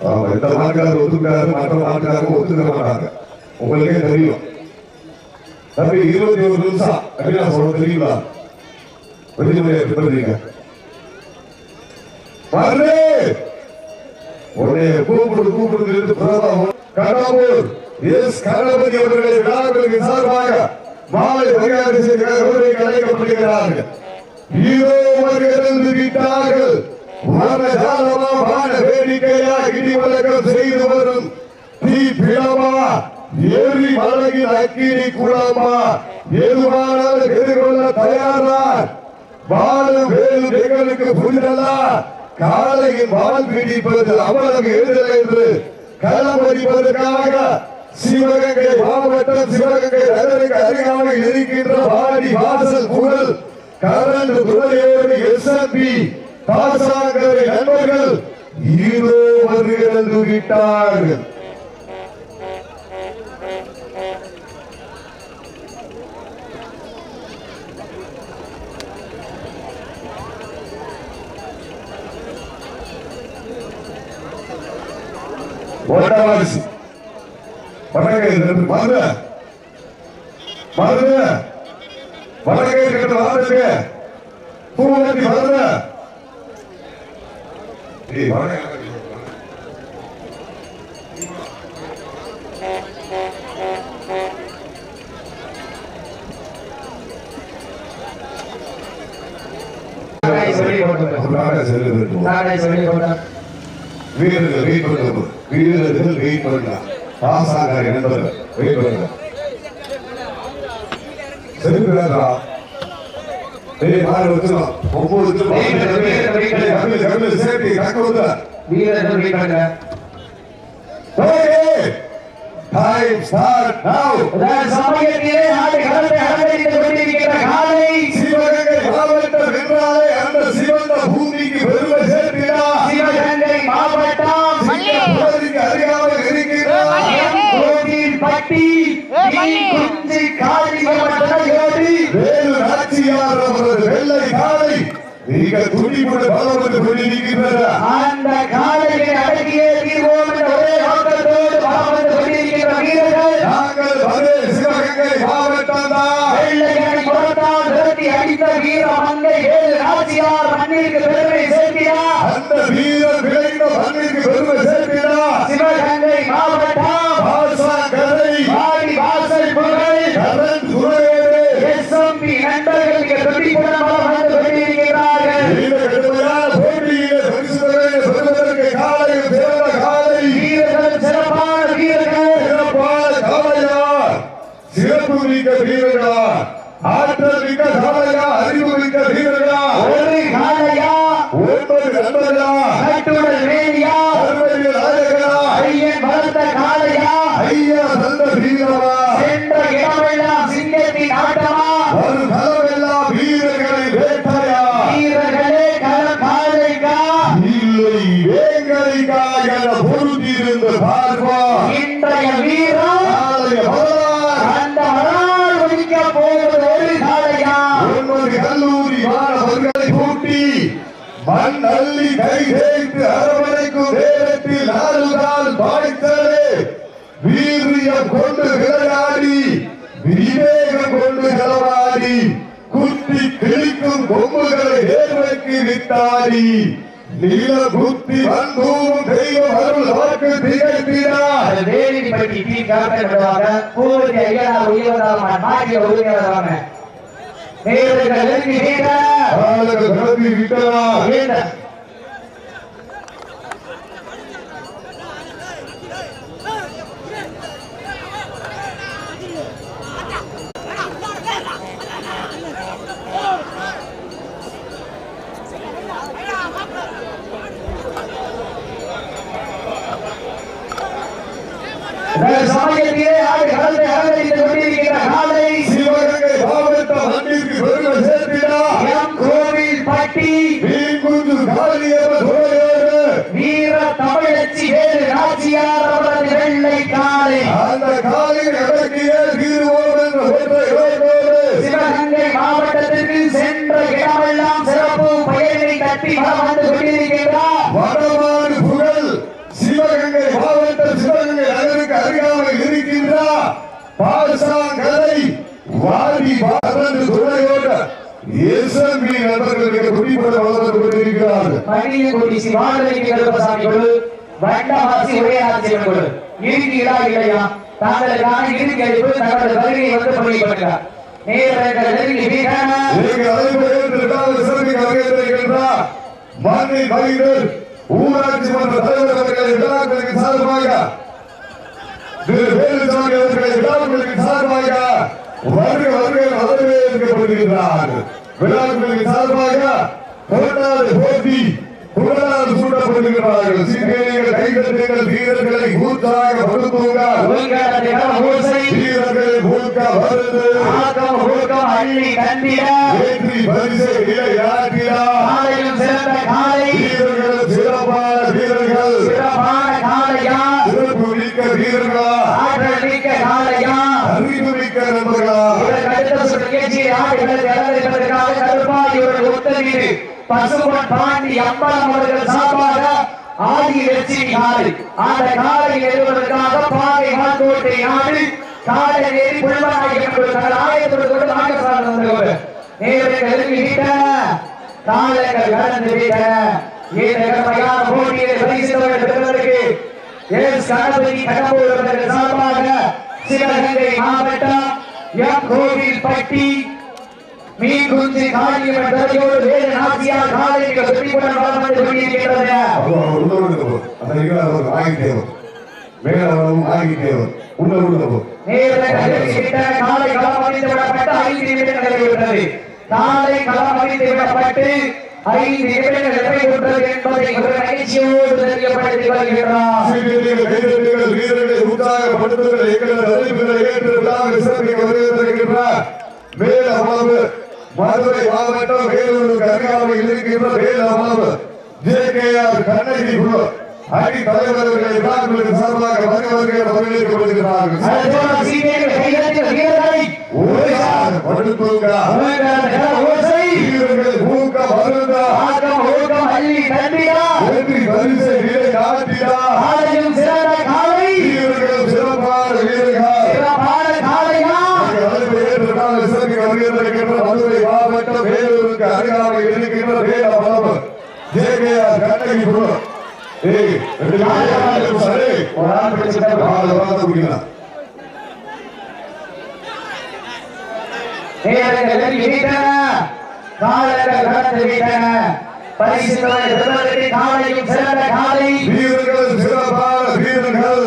எந்த இந்த மாட்டுக்காரர் ஒத்துக்காரு மற்ற மாட்டுக்காரங்க ஒத்துக்க மாட்டாங்க உங்களுக்கே தெரியும் தம்பி இருபத்தி ஒரு நிமிஷம் அப்படின்னா சொல்ல தெரியுங்களா விடுமுறையை பின்பற்றீங்க பாரு உடனே கூப்பிடு கூப்பிடு என்று பிரதமர் கடாபூர் எஸ் கணபதி அவர்களை விழாக்களுக்கு சார்பாக மாலை மரியாதை செய்து அழைக்கப்படுகிறார்கள் இதோ விட்டார்கள் மனஜாலமா வான வேடிக்கையா இடி வழக்கம் செய்து வரும். தீ பிளவா ஏறி மலகின் அக்கினி குளமா எதுவானாலும் எதிர்கொள்ள தயாரார் வாழு வேலு எங்களுக்கு புரிதலா? காலையின் வால் பிடிப்பது அவளுக்கு எதிரில் என்று களமடிப்பதற்காக சிவகங்கை மாவட்டம் சிவகங்கை நகருக்கு அருகாமையில் இருக்கின்ற வாடி வாசல் புகழ் கரண்ட் துறையோடு எஸ்எம்பி பாசாங்கரை நண்பர்கள் இதோ வருகிறது விட்டார்கள். ஓட்டவாரிசு வடகை ரெண்டு மருத மருத வடகை ரெண்டு வாரத்துக்கு பூவத்தி மருத ஏய் வடகை செல்லு வேண்டும் நாளை சொல்லிக் கொண்டார் வீரர்கள் வெயிட் பண்ணுங்க வீரர்கள் வெயிட் பண்ணலாம் பாசாகாரி நண்பர்கள் வெயிட் பண்ணுங்க ஏய் மாறு வச்சுக்கலாம் ஒன்பது கம்மில் சேர்த்து கக்க வந்து வீரர்கள் வீட்டாங்க டைம் ஸ்டார்ட் நவ் சமயத்திலே ஆடு களத்தை அலங்கரித்துக் கொண்டிருக்கிற காலை. சிவகங்கை வென்றாலே அந்த சிவந்த மிக துடிப்புடன் பலம் என்று கொண்டிருக்கின்றன அந்த காலையை அடக்கியே தீர்வோம் என்ற ஒரே நோக்கத்தோடு பலம் வந்து கொண்டிருக்கின்ற வீரர்கள். நாங்கள் அதே சிவகங்கை மாவட்டம் தான் வெள்ளையனை புறத்தால் நிறுத்தி அடித்த வீர மங்கை ஏழு நாச்சியார் மண்ணிற்கு பெருமை சேர்க்கிறார் அந்த வீரர் விளைந்த மண்ணிற்கு பெருமை சேர்க்கிறார் சிவகங்கை மாவட்டம் பாசா கரை வாடி வாசல் புகழ் கரண் துறையோடு எஸ்எம்பி நண்பர்கள் இங்கே துடிப்புடன் பலம் வந்து கொண்டிருக்கிறார்கள் இந்த கடுமையான போட்டியிலே பரிசு தொகையை பெறுவதற்கு காலையில் சிறந்த காலை வீரர்கள் சிறப்பான வீரர்கள் சிறப்பான காலையா சிறப்பு மிக்க வீரர்களா ஆற்றல் மிக்க காலையா அறிவு மிக்க வீரர்களா ஒரு காளையா ஒன்பது நண்பர்களா நட்டுடல் வேலியா அறுபது நாயகனா ஐயன் வளர்த்த காளையா ஐயா தந்த வீரமா அள்ளி கை தேய்த்து அரவணைக்கும் நேரத்தில் நாள் பாய்த்தலே வீரியம் கொண்டு விளையாடி விவேகம் கொண்டு களவாடி குத்தி கிழிக்கும் கொம்புகளை ஏர்வைக்கு வித்தாடி. நீல புத்தி வந்தூரும் தெய்வம் அருள் வாக்கு திகழ்த்தினார். வேலினி பற்றி டீ கேப்டன் விடுவாங்க பூர்த்தி ஐயனார் உயர்வதாம மாநில உரிமையாளராம வீரர்கள் இருக்கிற ஆளுக்கு கிளம்பி வீர தமிழச்சி வேறு நாச்சியார் அவரது வெள்ளை காலை. அந்த காலையில் இலக்கிய தீர்வோடு சிவகங்கை மாவட்டத்திற்கு சென்ற இடமெல்லாம் வாரி பாரந்து துணையோட எஸ்எம்பி நண்பர் பள்ளியங்குடி சிவாலயக்கு கருப்பசாமி குழு வண்டவாசி உரையாட்சியம் குழு இருக்கீங்களா இல்லையா? தாங்களுக்கான இறுதி அறிவு தங்களது வருகையை வந்து பதிவுபடுகிறார் அழைப்பு சிறப்பிக்க வருகின்றார் மாநில மகிழர் ஊராட்சி மன்ற தலைவர் அவர்கள் விழாக்களுக்கு சார்பாக திரு வேலுசாமி அவர்களை விழாக்களுக்கு சார்பாக வருக வருக வரவேற்கப்படுகின்றார் விழாக்களுக்கு சார்பாக கொண்டாடு போட்டி புகழால் சூட்டப்படுகின்றார்கள் சீக்கிரங்கள் கைதட்டுங்கள் வீரர்களை கூத்தாக ஓசை, வீரர்களை கூக்க வருது ஏற்றி பரிசை சிறந்த காலை. வீரர்கள் சிறப்பான வீரர்கள் சிறப்பான காலையா சிறப்பு மிக்க வீரர்களா ஆற்றல் மிக்க காலையா அறிவு மிக்க நண்பர்களா இதற்கு அடுத்த சுற்று நிகழ்ச்சியை ஆடுகளத்தில் அலங்கரிப்பதற்காக கருப்பாய் இவர்கள் உத்தரவீடு பசுமன் பாண்டி அம்பலம் அவர்கள் சார்பாக ஆதி வெற்றி காலை அந்த காலை எழுவதற்காக பாதை மாட்டோட்டை நாடு. காலை ஏறி என்பது தங்கள் ஆலயத்தோடு கொண்டு நாகசாலை வந்தவர் நேரங்கள் நெருங்கிவிட்டன காலங்கள் கடந்து விட்ட. இந்த போட்டியை பரிசுத்தவர்கள் பெறுவதற்கு எஸ் கணபதி கடம்பூர் அவர்கள் சார்பாக சிவகங்கை மாவட்டம் எம் கோவில் பட்டி மீன் குஞ்சு காளியம்மன் துறையோடு வேறு நாசியா காலைக்கு விடுதோ அந்த நிகழ்வு அவர் ஆகிட்டேவர் மேலும் ஆகிட்டேவர் உள்ள நேரத்தில் காலை களம் அமைத்து விடப்பட்டு ஐந்து நிமிடங்கள் நிறைவுற்றது காலை களம் அமைத்து விடப்பட்டு ஐந்து நிமிடங்கள் நிறைவுற்றது என்பதை ஒரு நிகழ்ச்சியோடு தெரியப்படுத்தி வருகிறார் வீரர்களை உற்சாகப்படுத்துங்கள் எங்களது அறிவுகளை ஏற்று விழாவை சிறப்பிக்க வருகின்றார் மேல அமர்வு மதுரை மாவட்டம் வேலூருக்கு அருகாமையில் இருக்கின்ற மேல அமர்வு. ஜே கே ஆர் கண்ணகி குழு. அணி தலைவர்களை விழாக்களுக்கு சார்பாக வருகிறவர்கள் வரவேற்கப்படுகிறார்கள் அதோடு சீனியர்கள் கைதட்டிய வீரர்களை ஓயார் படுத்துங்க உங்களது கர ஓசை வீரர்கள் ஊக்க வருங்க ஆக்கம் ஊக்கம் அள்ளி தந்திடா வெற்றி பரிசை விலை காட்டிடா காலையும் சிறந்த காலை வீரர்கள் சிறப்பான வீரர்கள் சிறப்பான காலையா மதுரை மாவட்டம் வேலூருக்கு அருகாமையில் இருக்கின்ற வேலமலம் கண்ணகி குழு ஏய் ரெண்டு பேரும் சரி. ஒரு ஆள் பிடிச்சிட்டாரு. நாலு வாரத்தை குடிக்கலாம். நேரங்கள் நெருங்கி விட்டன காலங்கள் கடந்து விட்டன பரிசுத்தவரை பெறுவதற்கு காலையும் சிறந்த காலை. வீரர்கள் சிறப்பான வீரர்கள்.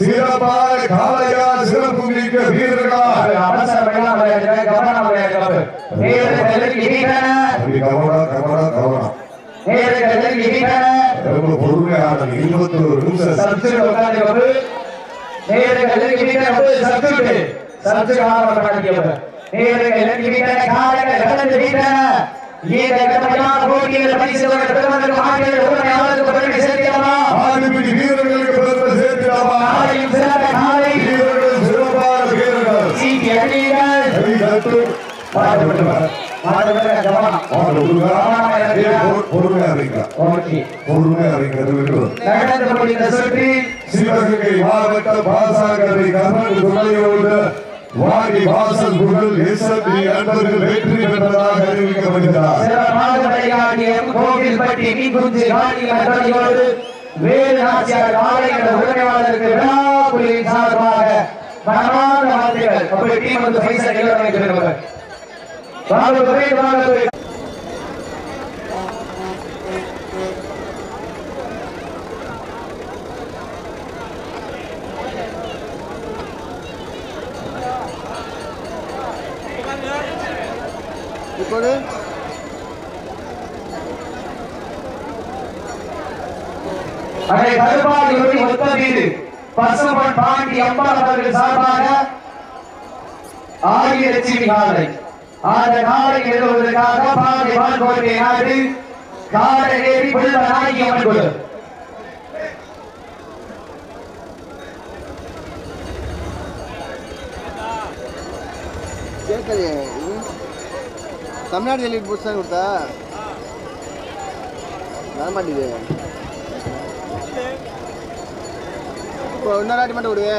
சிறப்பான காளையா சிறப்பு மிக்க வீரர்களா அவசரம் இல்லாமல் இருக்க, கவனம் வேண்டும். நேரங்கள் நெருங்கி விட்டன அப்படி கவனா கவனா கவனா நேரங்கள் நெருங்கி விட்டன ரொம்ப பொறுமையான இருபத்தி ஒரு நிமிஷம் சப்ஜெக்ட் உட்கார்ந்து நேரங்கள் சப்ஜெக்ட் சப்ஜெக்ட் ஆரம்பம் நேரங்கள் காலங்கள் கடந்து விட்டன இந்த போட்டியில் பெறுவதற்கு மாநில உரிமையாளருக்கு பதிலடி ஆதிபதி வீரர்களுக்கு பிறந்த சேர்க்கிறாமா காலையும் சிறந்த காலை வீரர்கள் சிறப்பான வீரர்கள் சீட்டி அடியுங்கள் கை தட்டு பாடுபட்டவர் மாணவர்கள் கவனம் பாடு விடுங்க. ஏய், பொறு- பொறுமையா பொறுமையா இருங்க நடந்து முடிந்த சுற்றி சிவகங்கை மாவட்ட பாசாங்கரை கர்ணன் துணையோடு வாடி வாசல் புகழ் எஸ்எம்பி அன்பர்கள் வெற்றி பெற்றதாக அறிவிக்கப்படுகிறார் சிறப்பாக விளையாடிய கோவில்பட்டி மீன்குஞ்சு காளியம்மன் துறையோடு வேறு நாச்சியார் காளைகள உரிமையாளருக்கு விழாக்குழுவின் சார்பாக மனமார்ந்த வாழ்த்துக்கள். அப்படி டீம் வந்து பைசா நிலவரம் பெறுவார் இப்போது அதை கருப்பாடி ஒளி ஒத்த வீடு. பசுமன் பாண்டி அம்பாள் அவர்கள் சார்பாக ஆயிரத்தி காலை அந்த காலை எழுதுவதற்காக பாதை வான்கோட்டை நாடு காலை ஏறி புல்வ நாயகி அம்மன் குழு கேட்கலையே இது தமிழ்நாடு ஜல்லிக்கட்டு புதுசு தான் கொடுத்தா? வர மாட்டேங்குது இப்போ இன்னொரு வாட்டி மட்டும் விடுவே